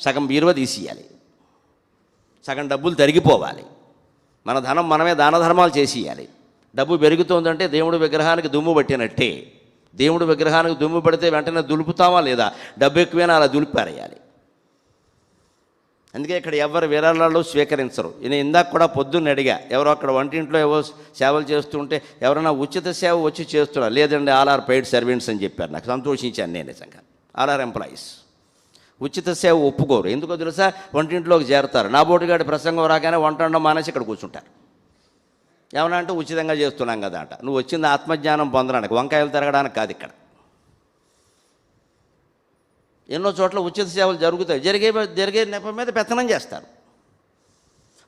సగం బీరువ తీసేయాలి సగం డబ్బులు తరిగిపోవాలి. మన ధనం మనమే దాన ధర్మాలు చేసేయాలి డబ్బు పెరుగుతోందంటే దేవుడు విగ్రహానికి దుమ్ము పట్టినట్టే. దేవుడు విగ్రహానికి దుమ్ము పడితే వెంటనే దులుపుతామా లేదా? డబ్బు ఎక్కువైనా అలా దులిపారేయాలి. అందుకే ఇక్కడ ఎవరు విరాళాలు స్వీకరించరు. నేను ఇందాక కూడా పొద్దున్న అడిగా ఎవరో అక్కడ వంటింట్లో ఏవో సేవలు చేస్తుంటే ఎవరైనా ఉచిత సేవ వచ్చి చేస్తున్నారు లేదండి ఆల్ ఆర్ పెయిడ్ సర్వెంట్స్ అని చెప్పారు. నాకు సంతోషించాను నేను నిజంగా. All are employees. ఉచిత సేవ ఒప్పుకోరు. ఎందుకో తెలుసా? వంటింట్లోకి చేరతారు. నా బోటుగాడి ప్రసంగం రాగానే వంట వండడం మానేసి ఇక్కడ కూర్చుంటారు. ఏమన్నా అంటే ఉచితంగా చేస్తున్నాం కదా అంట. నువ్వు వచ్చింది ఆత్మజ్ఞానం పొందడానికి వంకాయలు తిరగడానికి కాదు ఇక్కడ. ఎన్నో చోట్ల ఉచిత సేవలు జరుగుతాయి. జరిగే జరిగే నెపం మీద పెత్తనం చేస్తారు.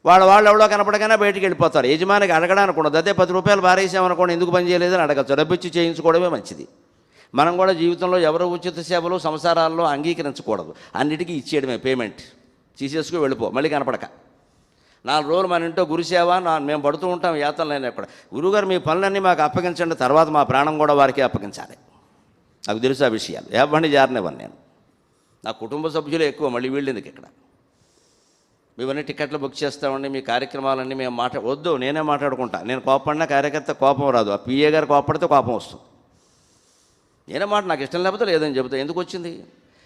వాళ్ళ వాళ్ళు ఎవడో కనపడగానే బయటికి వెళ్ళిపోతారు. యజమానికి అడగడానికి ఉండదు. అదే పది రూపాయలు భారేసామనుకోండి ఎందుకు పని చేయలేదని అడగచ్చు. డబ్బిచ్చి చేయించుకోవడమే మంచిది. మనం కూడా జీవితంలో ఎవరు ఉచిత సేవలు సంసారాల్లో అంగీకరించకూడదు. అన్నిటికీ ఇచ్చేయడమే పేమెంట్. తీసేసుకు వెళ్ళిపో మళ్ళీ కనపడక. నాలుగు రోజులు మన ఇంట్లో గురుసేవ నా మేము పడుతూ ఉంటాం యాతన నేను అక్కడ గురుగారు మీ పనులన్నీ మాకు అప్పగించండి తర్వాత మా ప్రాణం కూడా వారికి అప్పగించాలి. నాకు తెలుసు ఆ విషయాలు. ఏ బండి నేను. నా కుటుంబ సభ్యులు ఎక్కువ మళ్ళీ వీళ్ళెందుకు ఇక్కడ? మేమన్నీ టికెట్లు బుక్ చేస్తామండి మీ కార్యక్రమాలన్నీ మేము మాట్లా వద్దు నేనే మాట్లాడుకుంటా. నేను కోపడినా కార్యకర్త కోపం రాదు. ఆ పిఏ గారు కోపడితే కోపం వస్తుంది. నేనే మాట నాకు ఇష్టం లేకపోతే లేదని చెబుతా. ఎందుకు వచ్చింది?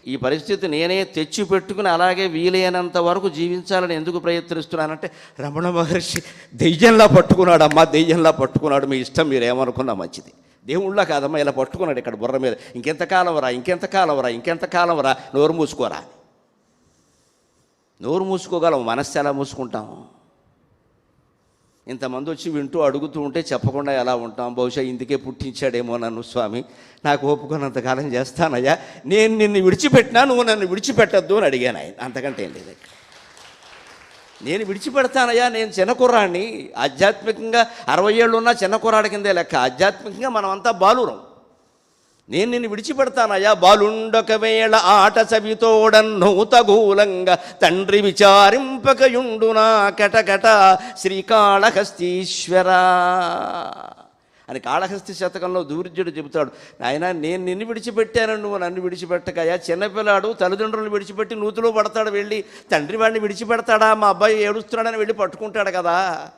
ఈ పరిస్థితి నేనే తెచ్చి పెట్టుకుని అలాగే వీలైనంత వరకు జీవించాలని ఎందుకు ప్రయత్నిస్తున్నానంటే రమణ మహర్షి దెయ్యంలా పట్టుకున్నాడు అమ్మా దెయ్యంలా పట్టుకున్నాడు. మీ ఇష్టం మీరు ఏమనుకున్నా మంచిది. దేవుళ్ళ కాదమ్మా ఇలా పట్టుకున్నాడు ఇక్కడ బుర్ర మీద. ఇంకెంతకాలం రా ఇంకెంతకాలం రా ఇంకెంతకాలం రా నోరు మూసుకోరా నోరు మూసుకోగలం మనస్సు ఎలా మూసుకుంటాము ఇంతమంది వచ్చి వింటూ అడుగుతూ ఉంటే చెప్పకుండా ఎలా ఉంటాం? బహుశా ఇందుకే పుట్టించాడేమో నన్ను స్వామి. నాకు ఒప్పుకున్నంతకాలం చేస్తానయ్యా. నేను నిన్ను విడిచిపెట్టినా నువ్వు నన్ను విడిచిపెట్టద్దు అని అడిగాను ఆయన. అంతకంటే ఏం లేదు. నేను విడిచిపెడతానయ్యా. నేను చిన్న కుర్రాడిని ఆధ్యాత్మికంగా అరవై ఏళ్ళు ఉన్న చిన్న కుర్రాడి కిందే లెక్క. ఆధ్యాత్మికంగా మనం అంతా బాలురం. నేను నిన్ను విడిచిపెడతానయ్యా. బాలుండొక వేళ ఆట చవితోడన్నూతగూలంగా తండ్రి విచారింపకయుండునా కటకట శ్రీకాళహస్తీశ్వర. అని కాళహస్తి శతకంలో దూర్జుడు చెబుతాడు నాయన నేను నిన్ను విడిచిపెట్టాను నువ్వు నన్ను విడిచిపెట్టకయ్యా. చిన్నపిల్లాడు తల్లిదండ్రులను విడిచిపెట్టి నూతిలో పడతాడు వెళ్ళి తండ్రి వాడిని విడిచిపెడతాడా? మా అబ్బాయి ఏడుస్తున్నాడని వెళ్ళి పట్టుకుంటాడు కదా.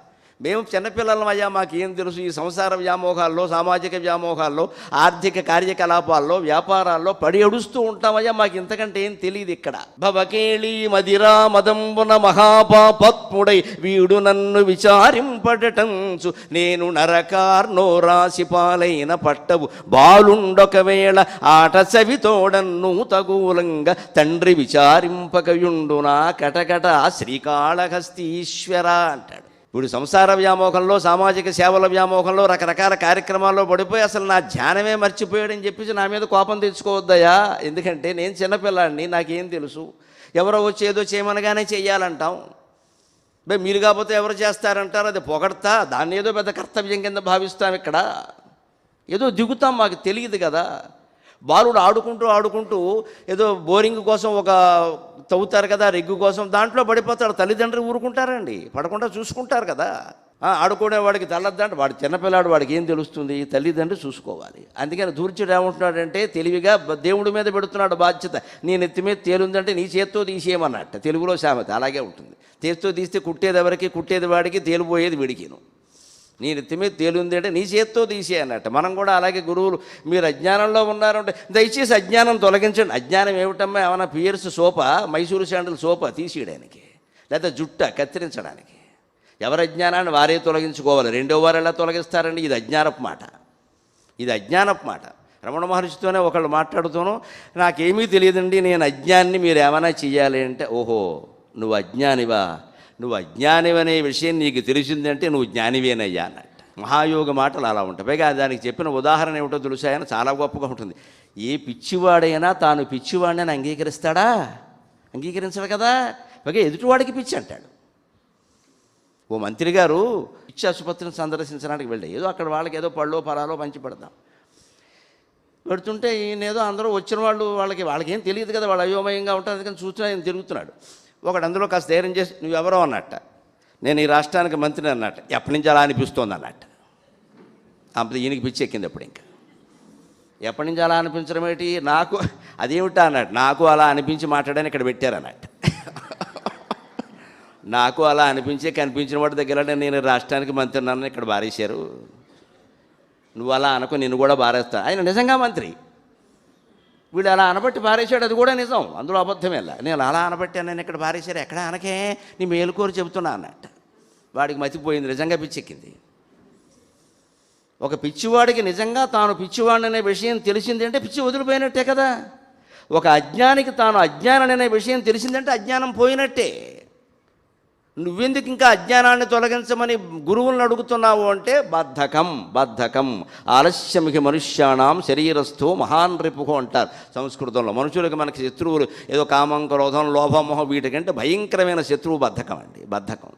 మేము చిన్నపిల్లలం అయ్యా మాకేం తెలుసు? ఈ సంసార వ్యామోహాల్లో సామాజిక వ్యామోహాల్లో ఆర్థిక కార్యకలాపాల్లో వ్యాపారాల్లో పడి అడుస్తూ ఉంటామయ్యా మాకు ఇంతకంటే ఏం తెలియదు ఇక్కడ. భవకేళి మదిరా మదంబున మహాపాపత్ముడై వీడు నన్ను విచారింపడటంచు. నేను నరకార్నో రాసి పాలైన పట్టవు. బాలుండొకవేళ ఆట చవితోడన్ను తగూలంగా తండ్రి విచారింపకయుండునా? కటకట శ్రీకాళహస్తీశ్వర అంటాడు. ఇప్పుడు సంసార వ్యామోహంలో సామాజిక సేవల వ్యామోహంలో రకరకాల కార్యక్రమాల్లో పడిపోయి అసలు నా ధ్యానమే మర్చిపోయాడని చెప్పేసి నా మీద కోపం తెచ్చుకోవద్దయా ఎందుకంటే నేను చిన్నపిల్లాడిని నాకేం తెలుసు. ఎవరో వచ్చి ఏదో చేయమనగానే చేయాలంటాం బే మీరు కాకపోతే ఎవరు చేస్తారంటారు? అది పొగడతా దాన్ని ఏదో పెద్ద కర్తవ్యం కింద భావిస్తాం ఇక్కడ. ఏదో దిగుతాం మాకు తెలియదు కదా. బాలుడు ఆడుకుంటూ ఆడుకుంటూ ఏదో బోరింగ్ కోసం ఒక తవ్వుతారు కదా రెగ్గు కోసం దాంట్లో పడిపోతాడు తల్లిదండ్రులు ఊరుకుంటారండి. పడకుండా చూసుకుంటారు కదా. ఆడుకునే వాడికి తల్లద్దంటే వాడు చిన్నపిల్లాడు వాడికి ఏం తెలుస్తుంది? తల్లిదండ్రులు చూసుకోవాలి. అందుకని దూర్చుడు ఏమంటున్నాడంటే తెలివిగా దేవుడి మీద పెడుతున్నాడు బాధ్యత. నీ నెత్తి మీద తేలుందంటే నీ చేత్తో తీసేయమన్నట్ట. తెలుగులో సామెత అలాగే ఉంటుంది. చేత్తో తీస్తే కుట్టేది ఎవరికి? కుట్టేది వాడికి. తేలిపోయేది విడికిను. నీ నెత్తి మీద తేలుంది అంటే నీ చేత్తో తీసే అన్నట్టు. మనం కూడా అలాగే గురువులు మీరు అజ్ఞానంలో ఉన్నారంటే దయచేసి అజ్ఞానం తొలగించండి. అజ్ఞానం ఏమిటమ్మా? ఏమైనా Pears soap? Mysuru sandal soap తీసేయడానికి లేదా జుట్ట కత్తిరించడానికి. ఎవరి అజ్ఞానాన్ని వారే తొలగించుకోవాలి. రెండో వారు ఎలా తొలగిస్తారండి? ఇది అజ్ఞానపు మాట. ఇది అజ్ఞానపు మాట. రమణ మహర్షితోనే ఒకళ్ళు మాట్లాడుతూను నాకేమీ తెలియదండి నేను అజ్ఞాన్ని మీరు ఏమైనా చేయాలి అంటే ఓహో నువ్వు అజ్ఞానివా? నువ్వు అజ్ఞానివనే విషయం నీకు తెలిసిందంటే నువ్వు జ్ఞానివేనయ్యా అన్నట్టు. మహాయోగ మాటలు అలా ఉంటాయి. పైగా దానికి చెప్పిన ఉదాహరణ ఏమిటో తెలుసాయని చాలా గొప్పగా ఉంటుంది. ఏ పిచ్చివాడైనా తాను పిచ్చివాడిని అంగీకరిస్తాడా? అంగీకరించడు కదా? పైగా ఎదుటివాడికి పిచ్చి అంటాడు. ఓ మంత్రి గారు పిచ్చి ఆసుపత్రిని సందర్శించడానికి వెళ్ళా ఏదో అక్కడ వాళ్ళకి ఏదో పళ్ళో పరాలో పంచి పెడదాం. పెడుతుంటే ఈయన ఏదో అందరూ వచ్చిన వాళ్ళు వాళ్ళకి వాళ్ళకి ఏం తెలియదు కదా? వాళ్ళు అయోమయంగా ఉంటారు. అందుకని చూస్తున్నా ఆయన తిరుగుతున్నాడు. ఒకడు అందులో కాస్త ధైర్యం చేసి నువ్వెవరో అన్నట్ట. నేను ఈ రాష్ట్రానికి మంత్రిని అన్నట్ట. ఎప్పటి నుంచి అలా అనిపిస్తోంది అన్నట్ట. అంత ఈయనకి పిచ్చి ఎక్కింది అప్పుడు ఇంకా. ఎప్పటి నుంచి అలా అనిపించడం ఏంటి? నాకు అదేమిటా అన్నట్టు. నాకు అలా అనిపించి మాట్లాడని ఇక్కడ పెట్టారు అన్నట్టు. నాకు అలా అనిపించే కనిపించిన వాడి దగ్గర నేను రాష్ట్రానికి మంత్రి నన్ను ఇక్కడ బారేశారు. నువ్వు అలా అనుకో నిన్ను కూడా బారేస్తా ఆయన నిజంగా మంత్రి. వీడు అలా అనబట్టి పారేశాడు అది కూడా నిజం. అందులో అబద్ధమేలా నేను అలా అనబట్టాను నేను ఇక్కడ పారేశారు ఎక్కడ అనకే? నీ మేలుకోరు చెబుతున్నా అన్నట్ట. వాడికి మతిపోయింది నిజంగా పిచ్చెక్కింది. ఒక పిచ్చివాడికి నిజంగా తాను పిచ్చివాడిని అనే విషయం తెలిసిందంటే పిచ్చి వదిలిపోయినట్టే కదా. ఒక అజ్ఞానికి తాను అజ్ఞానం అనే విషయం తెలిసిందంటే అజ్ఞానం పోయినట్టే. నువ్వెందుకు ఇంకా అజ్ఞానాన్ని తొలగించమని గురువులను అడుగుతున్నావు అంటే బద్ధకం బద్ధకం. ఆలస్యమికి మనుష్యాణం శరీరస్థో మహాన్ రిపుహో అంటారు సంస్కృతంలో. మనుషులకు మనకి శత్రువులు ఏదో కామం క్రోధం లోభమోహం వీటికంటే భయంకరమైన శత్రువు బద్ధకం అండి బద్ధకం.